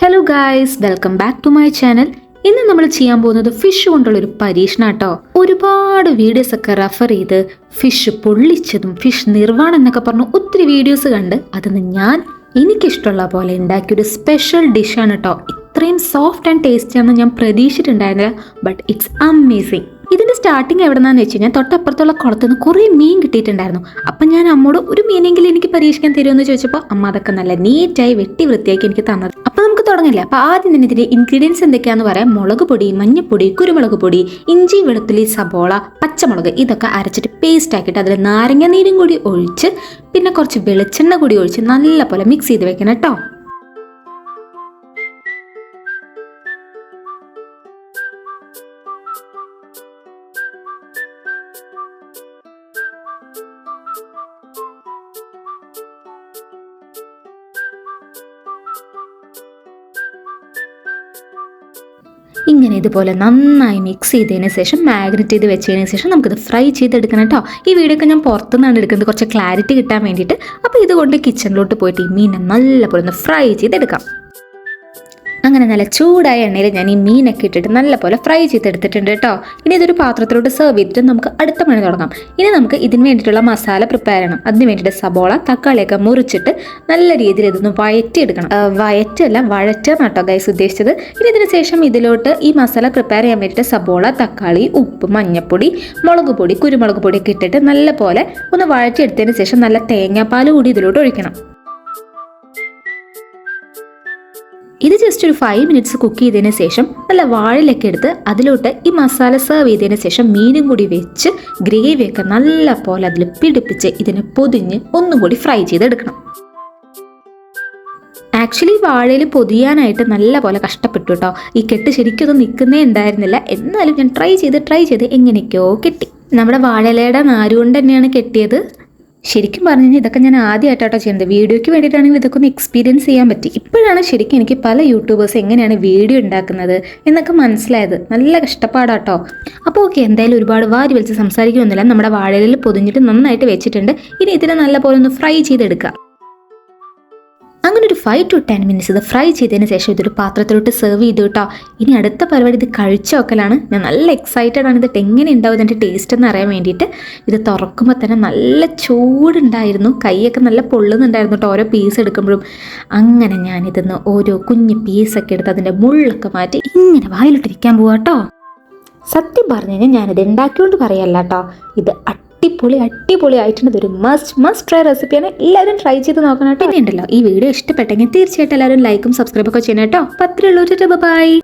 Hello guys welcome back to my channel ഇന്ന് നമ്മൾ ചെയ്യാൻ പോകുന്നത് ഫിഷ് കൊണ്ടുള്ള ഒരു പരീക്ഷണം കേട്ടോ ഒരുപാട് വീഡിയോസ് ഒക്കെ റെഫർ ചെയ്ത് ഫിഷ് പൊള്ളിച്ചതും ഫിഷ് നിർവാണം എന്നൊക്കെ പറഞ്ഞു ഒത്തിരി വീഡിയോസ് കണ്ട് അതിന് ഞാൻ എനിക്കിഷ്ടമുള്ള പോലെ ഉണ്ടാക്കിയ ഒരു സ്പെഷ്യൽ ഡിഷാണ് കേട്ടോ ഇത്രയും സോഫ്റ്റ് ആൻഡ് ടേസ്റ്റി ആണെന്ന് ഞാൻ പ്രതീക്ഷിച്ചിട്ടുണ്ടായിരുന്നില്ല ബട്ട് ഇറ്റ്സ് അമേസിങ് സ്റ്റാർട്ടിങ് എവിടെന്നാന്ന് വെച്ച് കഴിഞ്ഞാൽ തൊട്ടപ്പുറത്തുള്ള കുളത്തു നിന്ന് കുറേ മീൻ കിട്ടിയിട്ടുണ്ടായിരുന്നു. അപ്പം ഞാൻ അമ്മോട് ഒരു മീനെങ്കിലും എനിക്ക് പരീക്ഷിക്കാൻ തരുമെന്ന് ചോദിച്ചപ്പോൾ അമ്മ അതൊക്കെ നല്ല നീറ്റായി വെട്ടി വൃത്തിയാക്കി എനിക്ക് തന്നത് അപ്പം നമുക്ക് തുടങ്ങില്ല? അപ്പം ആദ്യം തന്നെ ഇതിന്റെ ഇൻഗ്രീഡിയൻസ് എന്തൊക്കെയാന്ന് പറയാം. മുളക് പൊടി മഞ്ഞപ്പൊടി കുരുമുളക് പൊടി ഇഞ്ചി വെളുത്തുള്ളി സബോള പച്ചമുളക് ഇതൊക്കെ അരച്ചിട്ട് പേസ്റ്റ് ആക്കിയിട്ട് അതിൽ നാരങ്ങ നീരും കൂടി ഒഴിച്ച് പിന്നെ കുറച്ച് വെളിച്ചെണ്ണ കൂടി ഒഴിച്ച് നല്ലപോലെ മിക്സ് ചെയ്ത് വെക്കണം കേട്ടോ ഇങ്ങനെ ഇതുപോലെ നന്നായി മിക്സ് ചെയ്തതിന് ശേഷം മാഗ്നറ്റ് ചെയ്ത് വെച്ചതിന് ശേഷം നമുക്കിത് ഫ്രൈ ചെയ്തെടുക്കണം കേട്ടോ ഈ വീഡിയോ ഒക്കെ ഞാൻ പുറത്തുനിന്നാണ് എടുക്കുന്നത്. കുറച്ച് ക്ലാരിറ്റി കിട്ടാൻ വേണ്ടിയിട്ട്. അപ്പോൾ ഇതുകൊണ്ട് കിച്ചണിലോട്ട് പോയിട്ട് ഈ മീനെ നല്ലപോലെ ഒന്ന് ഫ്രൈ ചെയ്തെടുക്കാം. അങ്ങനെ നല്ല ചൂടായ എണ്ണയിൽ ഞാൻ ഈ മീനൊക്കെ ഇട്ടിട്ട് നല്ലപോലെ ഫ്രൈ ചെയ്തെടുത്തിട്ടുണ്ട് കേട്ടോ. ഇനി ഇതൊരു പാത്രത്തിലോട്ട് സെർവ് ചെയ്തിട്ട് നമുക്ക് അടുത്ത പണി തുടങ്ങാം. ഇനി നമുക്ക് ഇതിന് വേണ്ടിയിട്ടുള്ള മസാല പ്രിപ്പയർ ചെയ്യണം. അതിന് വേണ്ടിയിട്ട് സബോള തക്കാളിയൊക്കെ മുറിച്ചിട്ട് നല്ല രീതിയിൽ ഇതൊന്ന് വയറ്റിയെടുക്കണം. വയറ്റല്ല വഴറ്റുക കേട്ടോ ഗൈസ് ഉദ്ദേശിച്ചത്. ഇനി ഇതിന് ശേഷം ഇതിലോട്ട് ഈ മസാല പ്രിപ്പയർ ചെയ്യാൻ വേണ്ടിയിട്ട് സബോള തക്കാളി ഉപ്പ് മഞ്ഞപ്പൊടി മുളക് പൊടി കുരുമുളക് പൊടിയൊക്കെ ഇട്ടിട്ട് നല്ലപോലെ ഒന്ന് വഴറ്റിയെടുത്തതിന് ശേഷം നല്ല തേങ്ങാപ്പാൽ കൂടി ഇതിലോട്ട് ഒഴിക്കണം. ഇത് ജസ്റ്റ് ഒരു ഫൈവ് മിനിറ്റ്സ് കുക്ക് ചെയ്തതിന് ശേഷം നല്ല വാഴയിലൊക്കെ എടുത്ത് അതിലോട്ട് ഈ മസാല സെർവ് ചെയ്തതിന് ശേഷം മീനും കൂടി വെച്ച് ഗ്രേവിയൊക്കെ നല്ല പോലെ അതിൽ പിടിപ്പിച്ച് ഇതിനെ പൊതിഞ്ഞ് ഒന്നും കൂടി ഫ്രൈ ചെയ്തെടുക്കണം. ആക്ച്വലി വാഴയിൽ പൊതിയാനായിട്ട് നല്ല പോലെ കഷ്ടപ്പെട്ടു കേട്ടോ ഈ കെട്ട് ശരിക്കൊന്നും നിൽക്കുന്നേ ഉണ്ടായിരുന്നില്ല. എന്നാലും ഞാൻ ട്രൈ ചെയ്ത് ട്രൈ ചെയ്ത് എങ്ങനെയൊക്കെയോ കെട്ടി. നമ്മുടെ വാഴയിലയുടെ നാരുകൊണ്ട് തന്നെയാണ് കെട്ടിയത്. ശരിക്കും പറഞ്ഞു കഴിഞ്ഞാൽ ഇതൊക്കെ ഞാൻ ആദ്യമായിട്ടാട്ടോ ചെയ്യുന്നത്. വീഡിയോയ്ക്ക് വേണ്ടിയിട്ടാണെങ്കിൽ ഇതൊക്കെ ഒന്ന് എക്സ്പീരിയൻസ് ചെയ്യാൻ പറ്റി. ഇപ്പോഴാണ് ശരിക്കും എനിക്ക് പല യൂട്യൂബേഴ്സ് എങ്ങനെയാണ് വീഡിയോ ഉണ്ടാക്കുന്നത് എന്നൊക്കെ മനസ്സിലായത്. നല്ല കഷ്ടപ്പാടാട്ടോ. അപ്പോൾ ഓക്കെ എന്തായാലും ഒരുപാട് വാരി വലിച്ച് സംസാരിക്കുമൊന്നുമില്ല നമ്മുടെ വാഴയിൽ പൊതിഞ്ഞിട്ട് നന്നായിട്ട് വെച്ചിട്ടുണ്ട്. ഇനി ഇതിനെ നല്ലപോലെ ഒന്ന് ഫ്രൈ ചെയ്തെടുക്കുക അങ്ങനെ ഒരു ഫൈവ് ടു ടെൻ മിനിറ്റ്സ് ഇത് ഫ്രൈ ചെയ്തതിന് ശേഷം ഇതൊരു പാത്രത്തിലോട്ട് സെർവ് ചെയ്തു കേട്ടോ ഇനി അടുത്ത പരിപാടി ഇത് കഴിച്ചു നോക്കലാണ്. ഞാൻ നല്ല എക്സൈറ്റഡ് ആണ്. ഇത് എങ്ങനെ ഉണ്ടാവും ഇതിന്റെ ടേസ്റ്റ് എന്ന് അറിയാൻ വേണ്ടിയിട്ട്. ഇത് തുറക്കുമ്പോൾ തന്നെ നല്ല ചൂടുണ്ടായിരുന്നു. കൈയൊക്കെ നല്ല പൊള്ളുന്നുണ്ടായിരുന്നു കേട്ടോ ഓരോ പീസ് എടുക്കുമ്പോഴും. അങ്ങനെ ഞാൻ ഇതിന്ന് ഓരോ കുഞ്ഞു പീസൊക്കെ എടുത്ത് അതിന്റെ മുള്ളൊക്കെ മാറ്റി ഇങ്ങനെ വായിലിട്ടിരിക്കാൻ പോവാട്ടോ സത്യം പറഞ്ഞു കഴിഞ്ഞാൽ ഞാനിത് ഉണ്ടാക്കിയോണ്ട് പറയല്ല കേട്ടോ ഇത് അടിപൊളി അടിപൊളി ആയിട്ടുണ്ട് ഒരു മസ്റ്റ് മസ്റ്റ് ട്രൈ റെസിപ്പിയാണ് എല്ലാവരും ട്രൈ ചെയ്ത് നോക്കണം കേട്ടോ. ഉണ്ടല്ലോ ഈ വീഡിയോ ഇഷ്ടപ്പെട്ടെങ്കിൽ തീർച്ചയായിട്ടും എല്ലാവരും ലൈക്കും സബ്സ്ക്രൈബൊക്കെ ചെയ്യണം കേട്ടോ. പത്രമുള്ളൂ ബൈ